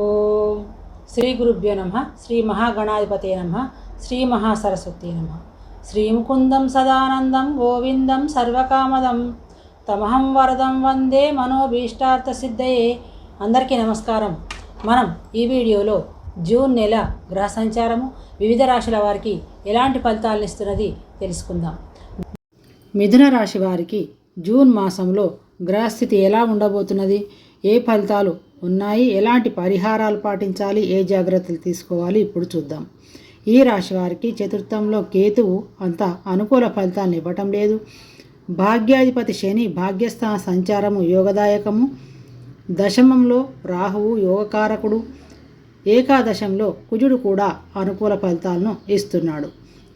ఓం శ్రీ గురుభ్యో నమ శ్రీ మహాగణాధిపతే నమ శ్రీ మహాసరస్వతి నమ. శ్రీముకుందం సదానందం గోవిందం సర్వకామదం. తమహం వరదం వందే మనోభీష్టార్థ సిద్ధయే అందరికీ నమస్కారం. మనం ఈ వీడియోలో జూన్ నెల గ్రహ సంచారము వివిధ రాశుల వారికి ఎలాంటి ఫలితాలను ఇస్తున్నది తెలుసుకుందాం. మిథున రాశి వారికి జూన్ మాసంలో గ్రహస్థితి ఎలా ఉండబోతున్నది ఏ ఫలితాలు ఉన్నాయి. ఎలాంటి పరిహారాలు పాటించాలి? ఏ జాగ్రత్తలు తీసుకోవాలి? ఇప్పుడు చూద్దాం. ఈ రాశి వారికి చతుర్థంలో కేతువు అంత అనుకూల ఫలితాలను ఇవ్వటం లేదు. భాగ్యాధిపతి శని భాగ్యస్థాన సంచారము యోగదాయకము. దశమంలో రాహువు యోగకారకుడు. ఏకాదశంలో కుజుడు కూడా అనుకూల ఫలితాలను ఇస్తున్నాడు.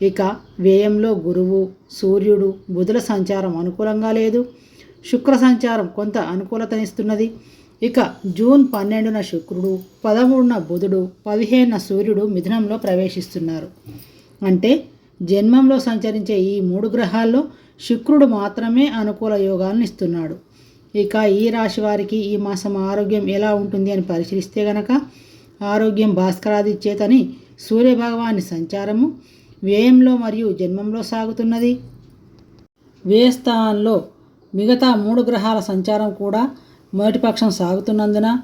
ఇక వ్యయంలో గురువు సూర్యుడు బుధుల సంచారం అనుకూలంగా లేదు. శుక్ర సంచారం కొంత అనుకూలతనిస్తున్నది. ఇక జూన్ పన్నెండున శుక్రుడు పదమూడున బుధుడు పదిహేనున సూర్యుడు మిథునంలో ప్రవేశిస్తున్నారు. అంటే జన్మంలో సంచరించే ఈ మూడు గ్రహాల్లో శుక్రుడు మాత్రమే అనుకూల యోగాలను ఇస్తున్నాడు. ఇక ఈ రాశి వారికి ఈ మాసం ఆరోగ్యం ఎలా ఉంటుంది అని పరిశీలిస్తే గనక ఆరోగ్యం భాస్కరాదిచ్చేతని సూర్యభగవాని సంచారము వ్యయంలో మరియు జన్మంలో సాగుతున్నది. వ్యయస్థానంలో మిగతా మూడు గ్రహాల సంచారం కూడా మొదటి పక్షం సాగుతున్నందున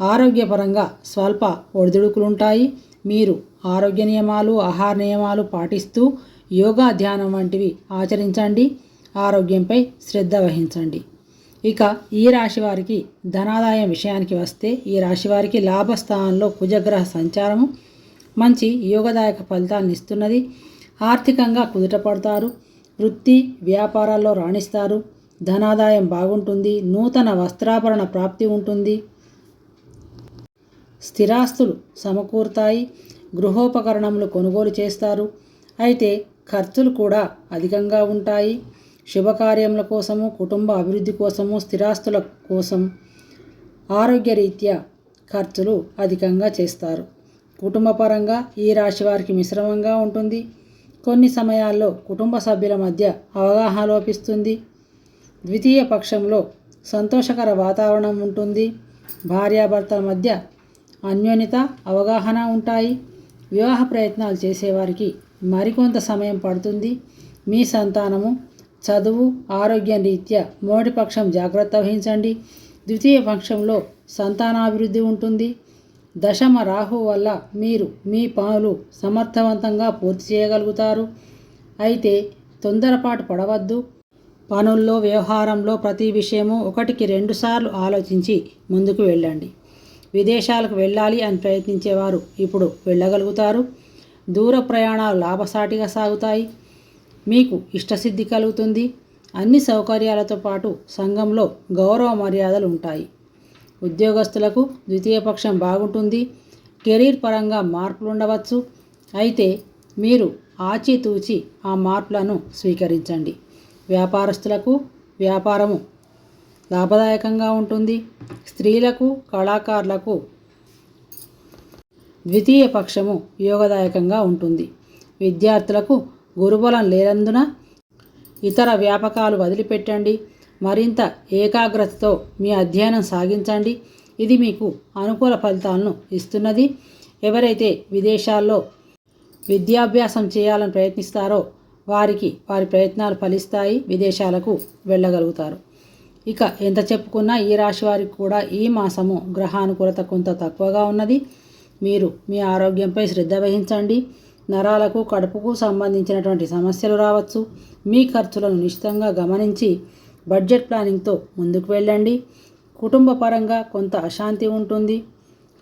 ఆరోగ్యపరంగా స్వల్ప ఒడిదుడుకులుంటాయి. మీరు ఆరోగ్య నియమాలు ఆహార నియమాలు పాటిస్తూ యోగా ధ్యానం వంటివి ఆచరించండి. ఆరోగ్యంపై శ్రద్ధ వహించండి. ఇక ఈ రాశి వారికి ధనాదాయం విషయానికి వస్తే ఈ రాశి వారికి లాభస్థానంలో కుజగ్రహ సంచారము మంచి యోగదాయక ఫలితాలను ఇస్తున్నది. ఆర్థికంగా కుదుటపడతారు వృత్తి వ్యాపారాల్లో రాణిస్తారు. ధనాదాయం బాగుంటుంది నూతన వస్త్రాభరణ ప్రాప్తి ఉంటుంది. స్థిరాస్తులు సమకూరుతాయి గృహోపకరణములు కొనుగోలు చేస్తారు. అయితే ఖర్చులు కూడా అధికంగా ఉంటాయి. శుభకార్యముల కోసము కుటుంబ అభివృద్ధి కోసము స్థిరాస్తుల కోసం ఆరోగ్యరీత్యా ఖర్చులు అధికంగా చేస్తారు. కుటుంబపరంగా ఈ రాశి వారికి మిశ్రమంగా ఉంటుంది. కొన్ని సమయాల్లో కుటుంబ సభ్యుల మధ్య అవగాహన లోపిస్తుంది. ద్వితీయ పక్షంలో సంతోషకర వాతావరణం ఉంటుంది. భార్యాభర్తల మధ్య అన్యోన్యత అవగాహన ఉంటాయి. వివాహ ప్రయత్నాలు చేసేవారికి మరికొంత సమయం పడుతుంది. మీ సంతానము చదువు ఆరోగ్య రీత్యా మొదటి పక్షం జాగ్రత్త వహించండి. ద్వితీయ పక్షంలో సంతానాభివృద్ధి ఉంటుంది. దశమ రాహు వల్ల మీరు మీ పనులు సమర్థవంతంగా పూర్తి చేయగలుగుతారు. అయితే తొందరపాటు పడవద్దు. పనుల్లో వ్యవహారంలో ప్రతి విషయము ఒకటికి రెండుసార్లు ఆలోచించి ముందుకు వెళ్ళండి. విదేశాలకు వెళ్ళాలి అని ప్రయత్నించేవారు ఇప్పుడు వెళ్ళగలుగుతారు. దూర ప్రయాణాలు లాభసాటిగా సాగుతాయి. మీకు ఇష్టసిద్ధి కలుగుతుంది. అన్ని సౌకర్యాలతో పాటు సంఘంలో గౌరవ మర్యాదలు ఉంటాయి. ఉద్యోగస్తులకు ద్వితీయ పక్షం బాగుంటుంది. కెరీర్ పరంగా మార్పులు ఉండవచ్చు. అయితే మీరు ఆచితూచి ఆ మార్పులను స్వీకరించండి. వ్యాపారస్తులకు వ్యాపారము లాభదాయకంగా ఉంటుంది. స్త్రీలకు కళాకారులకు ద్వితీయ పక్షము యోగదాయకంగా ఉంటుంది. విద్యార్థులకు గురుబలం లేనందున ఇతర వ్యాపకాలు వదిలిపెట్టండి. మరింత ఏకాగ్రతతో మీ అధ్యయనం సాగించండి. ఇది మీకు అనుకూల ఫలితాలను ఇస్తున్నది. ఎవరైతే విదేశాల్లో విద్యాభ్యాసం చేయాలని ప్రయత్నిస్తారో వారికి వారి ప్రయత్నాలు ఫలిస్తాయి విదేశాలకు వెళ్ళగలుగుతారు. ఇక ఎంత చెప్పుకున్నా ఈ రాశి వారికి కూడా ఈ మాసము గ్రహానుకూలత కొంత తక్కువగా ఉన్నది. మీరు మీ ఆరోగ్యంపై శ్రద్ధ వహించండి. నరాలకు కడుపుకు సంబంధించినటువంటి సమస్యలు రావచ్చు. మీ ఖర్చులను నిశ్చితంగా గమనించి బడ్జెట్ ప్లానింగ్తో ముందుకు వెళ్ళండి. కుటుంబ పరంగా కొంత అశాంతి ఉంటుంది.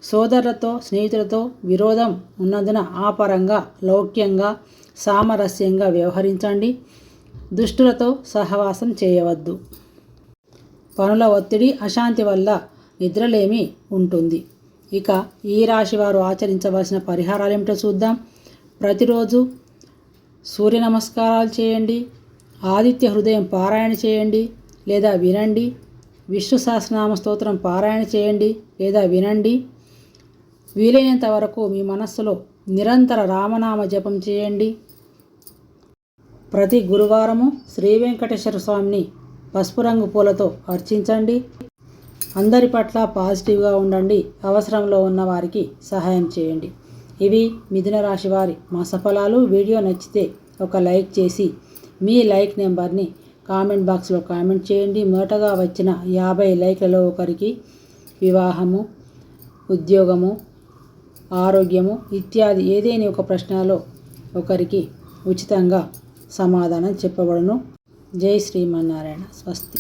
సోదరులతో స్నేహితులతో విరోధం ఉన్నందున ఆ పరంగా లౌక్యంగా సామరస్యంగా వ్యవహరించండి. దుష్టులతో సహవాసం చేయవద్దు. పనుల ఒత్తిడి అశాంతి వల్ల నిద్రలేమి ఉంటుంది. ఇక ఈ రాశి వారు ఆచరించవలసిన పరిహారాలు ఏమిటో చూద్దాం. ప్రతిరోజు సూర్య నమస్కారాలు చేయండి. ఆదిత్య హృదయం పారాయణ చేయండి లేదా వినండి. విష్ణు సహస్రనామ స్తోత్రం పారాయణ చేయండి లేదా వినండి. వీలైనంత వరకు మీ మనస్సులో నిరంతర రామనామ జపం చేయండి. ప్రతి గురువారము శ్రీ వెంకటేశ్వర స్వామిని పసుపు రంగు పూలతో అర్చించండి. అందరి పట్ల పాజిటివ్గా ఉండండి. అవసరంలో ఉన్న వారికి సహాయం చేయండి. ఇవి మిథున రాశి వారి మాసఫలాలు వీడియో నచ్చితే ఒక లైక్ చేసి మీ లైక్ నెంబర్ని కామెంట్ బాక్స్లో కామెంట్ చేయండి. మొదటగా వచ్చిన యాభై లైక్లలో ఒకరికి వివాహము ఉద్యోగము ఆరోగ్యము ఇత్యాది ఏదేని ఒక ప్రశ్నలో ఒకరికి ఉచితంగా సమాధానం చెప్పబడును. జై శ్రీమన్నారాయణ. స్వస్తి.